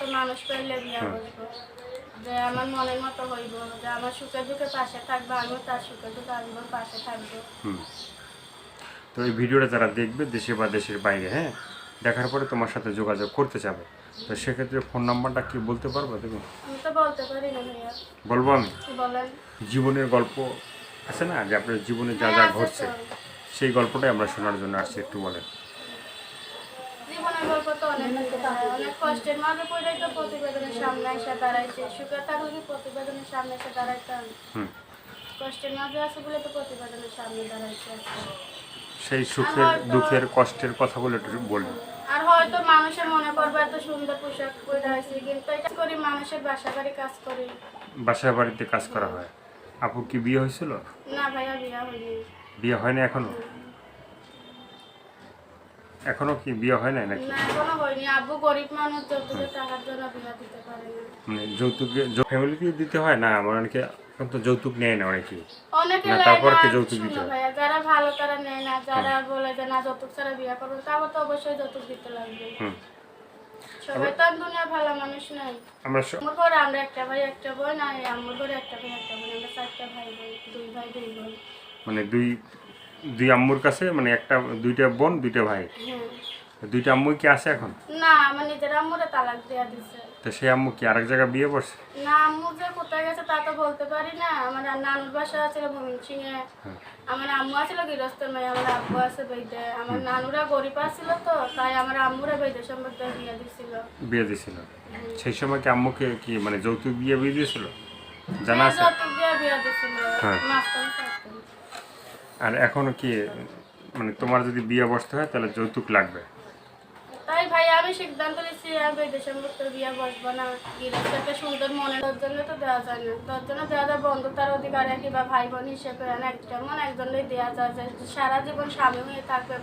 মতো মানুষ বিয়া। বসবো যে আমার মনের মতো হইব যে আমার সুখে দুঃখে পাশে থাকব আমিও তার সুখে দুঃখে আজীবন পাশে থাকব। তো এই ভিডিওটা যারা দেখবে দেশে বা দেশের বাইরে হ্যাঁ দেখার পরে তোমার সাথে যোগাযোগ করতে চাবে। তো সেক্ষেত্রে ফোন নাম্বারটা কি বলতে পারব তুমি? আমি তো বলতে পারি না বলব আমি? জীবনের গল্প আছে না যে আপনার জীবনে যা যা হ্যাঁ, ঘটছে সেই গল্পটাই আমরা শোনার জন্য আসছি একটু বলেন। জীবনের গল্প অনেক অনেক কষ্টের মাঝে পড়ে তো প্রতিবেদনের সামনে এসে দাঁড়াইছে। সুখে থাকলে কি প্রতিবেদনের সামনে এসে দাঁড়াইতাম কষ্টের মাঝে আছে বলে তো প্রতিবেদনের সামনে দাঁড়াইছে। সেই সুখের দুঃখের কষ্টের কথাগুলো একটু বলবেন আর হয়তো মানুষের মনে করবে এত সুন্দর পোশাক পরে আছে কিন্তু এটা করি মানুষের বাসা বাড়ি কাজ করি। বাসায় বাড়িতে কাজ করা হয়। আপু কি বিয়ে হয়েছিল? না ভাইয়া বিয়ে হয়নি। বিয়ে হয়নি এখনও? এখনও কি বিয়ে হয় নাই নাকি? না এখনও হয়নি। আব্বু গরিব মানুষ যৌতুকের টাকার জন্য বিয়া দিতে পারে না। মানে যৌতুকে ফ্যামিলিকে দিতে হয়? না আমার অনেকে এখন তো যৌতুক নেয় না অনেকে। অনেকে না, তারপর কি যৌতুক দিতে হয়? যারা ভালো তারা নেয় না যারা বলে যে না যৌতুক ছাড়া বিয়া করব তারপর তো অবশ্যই যৌতুক দিতে লাগবে। সবাই তো দুনিয়া ভালো মানুষ নাই। আমরা আমার ঘরে আমরা একটা ভাই একটা বোন আর আমার ঘরে একটা ভাই একটা বোন। আমরা চারটা ভাই বোন দুই ভাই দুই বোন। মানে দুই দুই আম্মুর কাছে মানে একটা দুইটা বোন দুইটা ভাই। হ্যাঁ দুইটা আম্মু কি আছে এখন? না আমার নিজের আম্মুরে তালাক দেওয়া দিছে। তো সেই আম্মু কি আরেক জায়গায় বিয়ে করছে? না আম্মু যে কোথায় গেছে তা তো বলতে পারি না। আমার নানুর বাসা ছিল ময়মনসিংহে। হ্যাঁ। আমার আম্মু আছিল গৃহস্থ মেয়ে আমার আব্বু আছে বেঁধে আমার নানুরা গরিব আছিল তো তাই আমার আম্মুরা বেঁধে সম্পর্কে বিয়ে দিছিল। বিয়ে দিয়েছিল সেই সময় কি আম্মুকে কি মানে যৌতুক বিয়ে বিয়ে দিয়েছিল? জানা আছে? যৌতুক দিয়ে বিয়ে দিছিল। হ্যাঁ। আর এখনও কি মানে তোমার যদি বিয়ে বসতে হয়, তাহলে যৌতুক লাগবে? তাই আমি সিদ্ধান্ত নিচ্ছি দেশের মুক্ত না। একটা সুন্দর জন্য তো দেওয়া যায় না। জন্য দেওয়া যায় অধিকারে ভাই বোন হিসেবে মনে একজনই দেওয়া যায়। যে সারা জীবন স্বামী হয়ে থাকবে